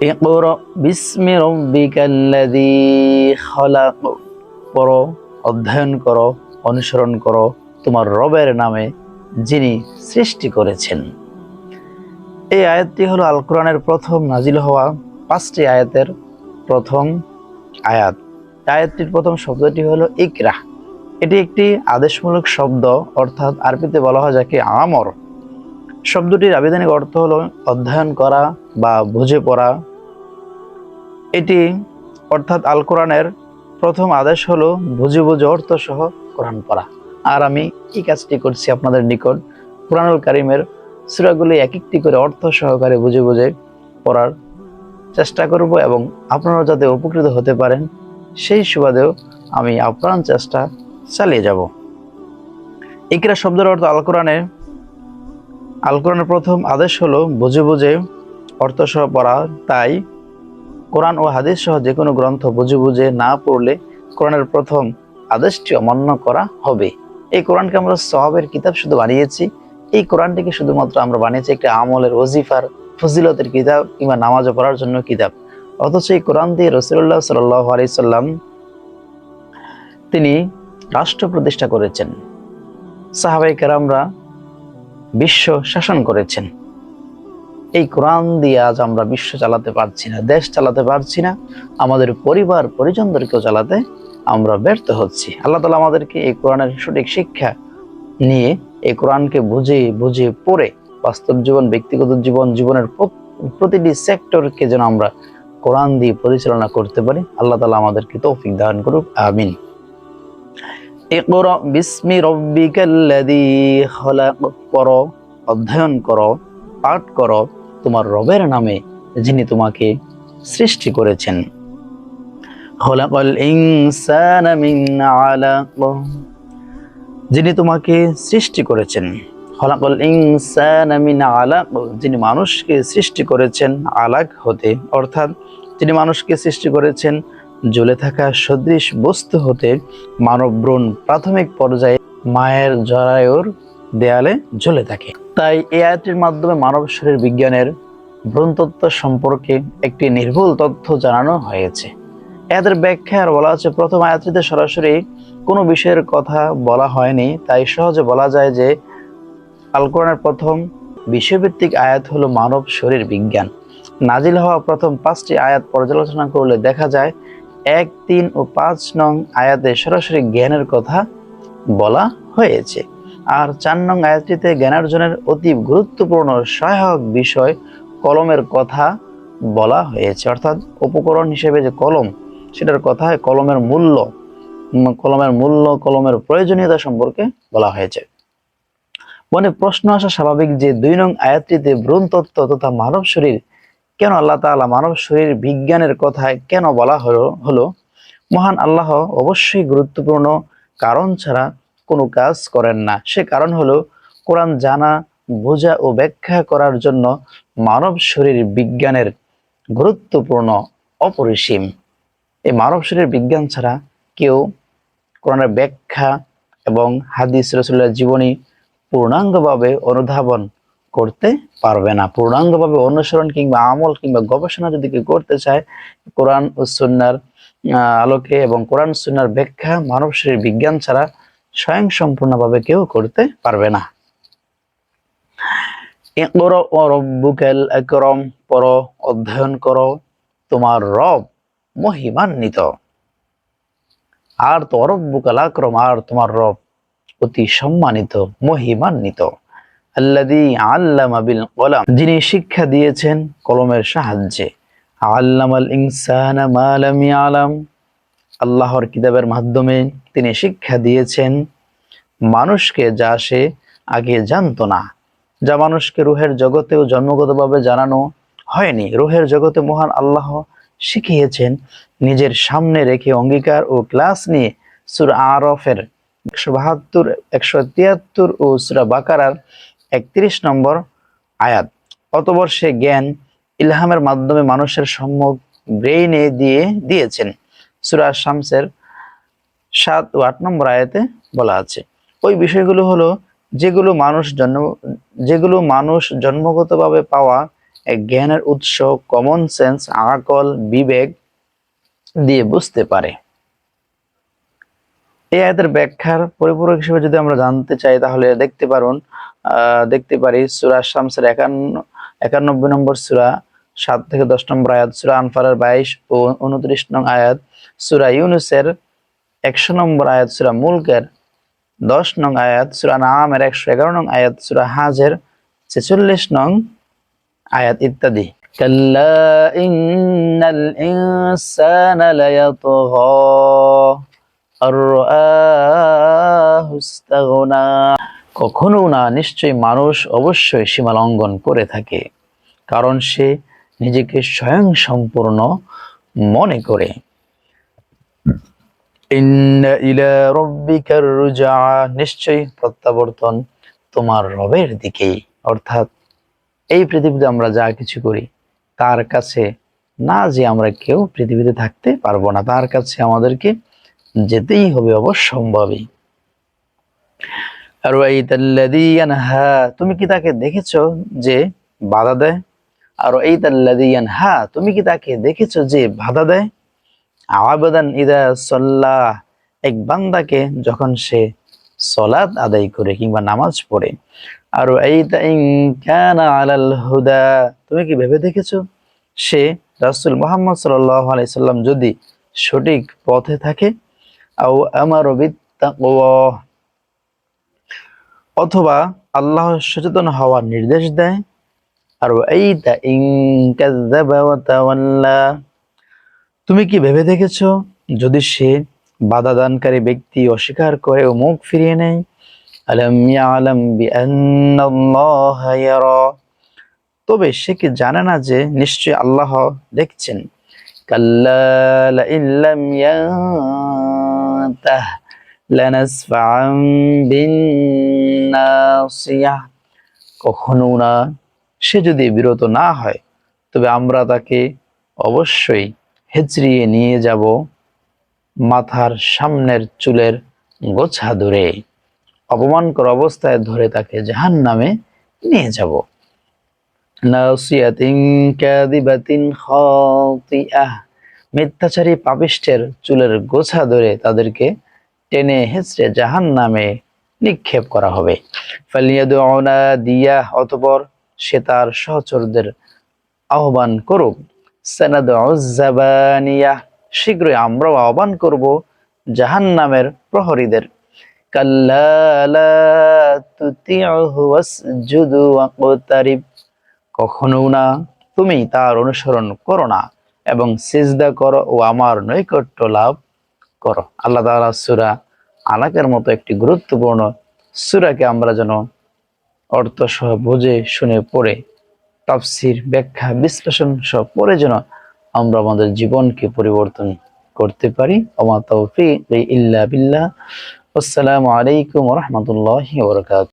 اقرأ باسم ربك الذي خلق পড়ো অধ্যয়ন করো অনুসরণ করো তোমার রবের নামে যিনি সৃষ্টি করেছেন এই আয়াতটি হলো আল কোরআনের প্রথম নাজিল হওয়া পাঁচটি আয়াতের প্রথম আয়াত আয়াতটির প্রথম শব্দটি হলো ইকরা এটি একটি আদেশমূলক শব্দ অর্থাৎ আরবিতে বলা হয় যাকে আমর শব্দটির আবেদনিক অর্থ হলো অধ্যয়ন করা বা বুঝে পড়া এটি অর্থাৎ আল কোরআনের প্রথম আদেশ হলো বুঝে বুঝে অর্থ সহ কোরআন পড়া। আর আমি এই কাজটি করছি আপনাদের নিকট। কোরআনুল কারিমের সুরাগুলি এক একটি করে অর্থ সহকারে বুঝে বুঝে পড়ার চেষ্টা করব এবং আপনারা যাতে উপকৃত হতে পারেন, সেই সুবাদেও আমি আপ্রাণ চেষ্টা চালিয়ে যাব। ইকরা শব্দের অর্থ আল কোরআনে আল কোরআনের প্রথম আদেশ হলো বুঝে বুঝে অর্থ সহ পড়া। তাই কোরআন ও হাদিস সহ যে কোনো গ্রন্থ বুঝে বুঝে না পড়লে কোরআনের প্রথম আদেশটি অমান্য করা হবে। এই কোরআনকে আমরা সহাবের কিতাব শুধু বানিয়েছি। এই কোরআনটিকে শুধুমাত্র আমরা বানিয়েছি একটি আমলের ওজিফার, ফজিলতের কিতাব কিংবা নামাজ পড়ার জন্য কিতাব। অথচ এই কোরআন দিয়ে রসুল্লাহ সাল্লাহ আলাইসাল্লাম তিনি রাষ্ট্র প্রতিষ্ঠা করেছেন। সাহাবাই কেরামরা বিশ্ব শাসন করেছেন। এই কোরআন দিয়ে আজ আমরা বিশ্ব চালাতে পারছি না, দেশ চালাতে পারছি না, আমাদের পরিবার, পরিজনদেরকেও চালাতে আমরা ব্যর্থ হচ্ছি। আল্লাহ তালা আমাদেরকে এই কোরআনের সঠিক শিক্ষা নিয়ে এই কোরআনকে বুঝে বুঝে পড়ে বাস্তব জীবন, ব্যক্তিগত জীবন, জীবনের প্রতিটি সেক্টরকে যেন আমরা কোরআন দিয়ে পরিচালনা করতে পারি। আল্লাহ তালা আমাদেরকে তৌফিক দান করুক, আমিন। অধ্যয়ন করো, পাঠ করো তোমার রবের নামে যিনি তোমাকে সৃষ্টি করেছেন। যিনি তোমাকে সৃষ্টি করেছেন। খলাকাল ইনসানা আলাক। যিনি মানুষকে সৃষ্টি করেছেন আলাক হতে, অর্থাৎ যিনি মানুষকে সৃষ্টি করেছেন জ্বলে থাকা সদৃশ বস্তু হতে মানব ভ্রূণ প্রাথমিক পর্যায়ে মায়ের জরায়ুর দেয়ালে ঝুলে থাকে। তাই এই আয়াতটির মাধ্যমে মানব শরীর বিজ্ঞানের ভ্রূণতত্ত্ব সম্পর্কে একটি নির্ভুল তথ্য জানানো হয়েছে। এদের ব্যাখ্যা আর বলা হচ্ছে, প্রথম আয়াতটিতে সরাসরি কোনো বিষয়ের কথা বলা হয়নি, তাই সহজে বলা যায় যে আল কোরআনের প্রথম বিষয়ভিত্তিক আয়াত হলো মানব শরীর বিজ্ঞান। নাজিল হওয়া প্রথম পাঁচটি আয়াত পর্যালোচনা করলে দেখা যায়, এক, তিন ও পাঁচ নং আয়াতে সরাসরি জ্ঞানের কথা বলা হয়েছে। আর চার নং আয়াতটিতে জ্ঞানার্জনের অতি গুরুত্বপূর্ণ সহায়ক বিষয় কলমের কথা বলা হয়েছে। অর্থাৎ উপকরণ হিসেবে যে কলম, সেটার কথা কলমের মূল্য কলমের মূল্য, কলমের প্রয়োজনীয়তা সম্পর্কে বলা হয়েছে। মনে প্রশ্ন আসা স্বাভাবিক যে দুই নং আয়াতটিতে ভ্রূণ তত্ত্ব তথা মানব শরীর, কেন আল্লাহ তাআলা মানব শরীর বিজ্ঞানের কথায় কেন বলা হলো? হলো, মহান আল্লাহ অবশ্যই গুরুত্বপূর্ণ কারণ ছাড়া কোনো কাজ করেন না। সে কারণ হলো কোরআন জানা, বোঝা ও ব্যাখ্যা করার জন্য মানব শরীর বিজ্ঞানের গুরুত্বপূর্ণ অপরিসীম। এই মানব শরীর বিজ্ঞান ছাড়া কেউ কোরআনের ব্যাখ্যা এবং হাদিস রসুল্লাহ জীবনী পূর্ণাঙ্গভাবে অনুধাবন করতে পারবে না। পূর্ণাঙ্গভাবে অনুসরণ কিংবা আমল কিংবা গবেষণা যদি কেউ করতে চায়, কোরআন ও সুন্নার আলোকে এবং কোরআন সুন্নার ব্যাখ্যা মানব শরীর বিজ্ঞান ছাড়া স্বয়ং সম্পূর্ণভাবে কেউ করতে পারবে না। অধ্যয়ন করো, তোমার রব মহিমান্বিত। আর তো রব্বুকাল আকরাম, আর তোমার রব অতি সম্মানিত, মহিমান্বিত। আল্লাযী আল্লামা কলাম, যিনি শিক্ষা দিয়েছেন কলমের সাহায্যে। আল্লামাল ইনসানা মা লাম ইয়ালাম। আল্লাহর কিতাবের মাধ্যমে তিনি শিক্ষা দিয়েছেন, মানুষকে যা সে আগে জানতো না, যা মানুষকে রুহের জগতেও জন্মগতভাবে জানানো হয়নি। রুহের জগতে মহান আল্লাহ শিখিয়েছেন, নিজের সামনে রেখে অঙ্গীকার ও ক্লাস নিয়ে সুর আরফের একশো বাহাত্তর, একশো তিয়াত্তর ও সুরা বাকারার একত্রিশ নম্বর আয়াত। অতবর সে জ্ঞান, ইলহামের মাধ্যমে মানুষের সম্মুখ ব্রেইনে দিয়ে দিয়েছেন। সুরা শামসের সাত ও আট নম্বর আয়াতে বলা আছে। ওই বিষয়গুলো হলো যেগুলো মানুষ জন্ম, যেগুলো মানুষ জন্মগতভাবে পাওয়া জ্ঞানের উৎস কমন সেন্স আকল, বিবেক দিয়ে বুঝতে পারে। এই আয়াতের ব্যাখ্যার পরিপূরক হিসেবে যদি আমরা জানতে চাই, তাহলে দেখতে পারুন দেখতে পারি সুরা শামসের একান্ন, একানব্বই নম্বর সুরা সাত থেকে দশ নম্বর আয়াত সুরা আনফারের বাইশ ও উনত্রিশ নং আয়াত সুরা ইউনুসের একশো নম্বর আয়াত সুরা মুলকের দশ নং আয়াত সুরা নামের একশো এগারো নং আয়াত সুরা হাজের ছেচল্লিশ নং আয়াত ইত্যাদি। কখনো না নিশ্চয়ই মানুষ অবশ্যই সীমা লঙ্ঘন করে থাকে কারণ সে নিজেকে স্বয়ং সম্পূর্ণ মনে করে। নিশ্চয়ই প্রত্যাবর্তন তোমার রবের দিকেই। অর্থাৎ এই পৃথিবীতে আমরা যা কিছু করি, তার কাছে না যে আমরা কেউ পৃথিবীতে থাকতে পারব না, তার কাছে আমাদেরকে যেতেই হবে অবশ্যম্ভাবী। আর তুমি কি তাকে দেখেছ যে বাধা দেয়? আর তাল্লাদি হা তুমি কি তাকে দেখেছ যে বাধা দেয়? আবাদান ইদা সল্লাহ এক বান্দাকে যখন সে সলাদ আদায় করে কিংবা নামাজ পড়ে। আর আলাল হুদা, তুমি কি ভেবে দেখেছ? সে রাসূল মুহাম্মদ সাল্লাম যদি সঠিক পথে থাকে, আও আমার অথবা আল্লাহ সচেতন হওয়ার নির্দেশ দেয় আর এই তুমি কি ভেবে দেখেছ? যদি সে বাধা দানকারী ব্যক্তি অস্বীকার করে ও মুখ ফিরিয়ে নেয় তবে সে কি জানে না যে নিশ্চয় আল্লাহ দেখছেন? কাল্লা কখনো না সে যদি বিরত না হয়, তবে আমরা তাকে অবশ্যই হেচড়িয়ে নিয়ে যাব মাথার সামনের চুলের গোছা ধরে। অপমানকর অবস্থায় ধরে তাকে জাহান নামে নিয়ে যাব। মিথ্যাচারী পাপিষ্টের চুলের গোছা ধরে তাদেরকে টেনে হেঁচড়ে জাহান নামে নিক্ষেপ করা হবে। ফালিয়াদুনা দিয়া অতপর সে তার সহচরদের আহ্বান করুক। শীঘ্রই আমরাও আহ্বান করব জাহান নামের প্রহরীদের কখনো না তুমি তার অনুসরণ করো না এবং সিজদা করো ও আমার নৈকট্য লাভ করো। আল্লাহ তাআলা সূরা আলাকের মতো একটি গুরুত্বপূর্ণ সূরাকে আমরা যেন অর্থ সহ বুঝে শুনে পড়ে। তাফসির ব্যাখ্যা, বিশ্লেষণ সহ পড়ে যেন আমরা আমাদের জীবনকে পরিবর্তন করতে পারি। ওমা তৌফিক ইল্লা বিল্লাহ। আসসালামু আলাইকুম রাহমাতুল্লাহি ওয়া বারাকাতুহু।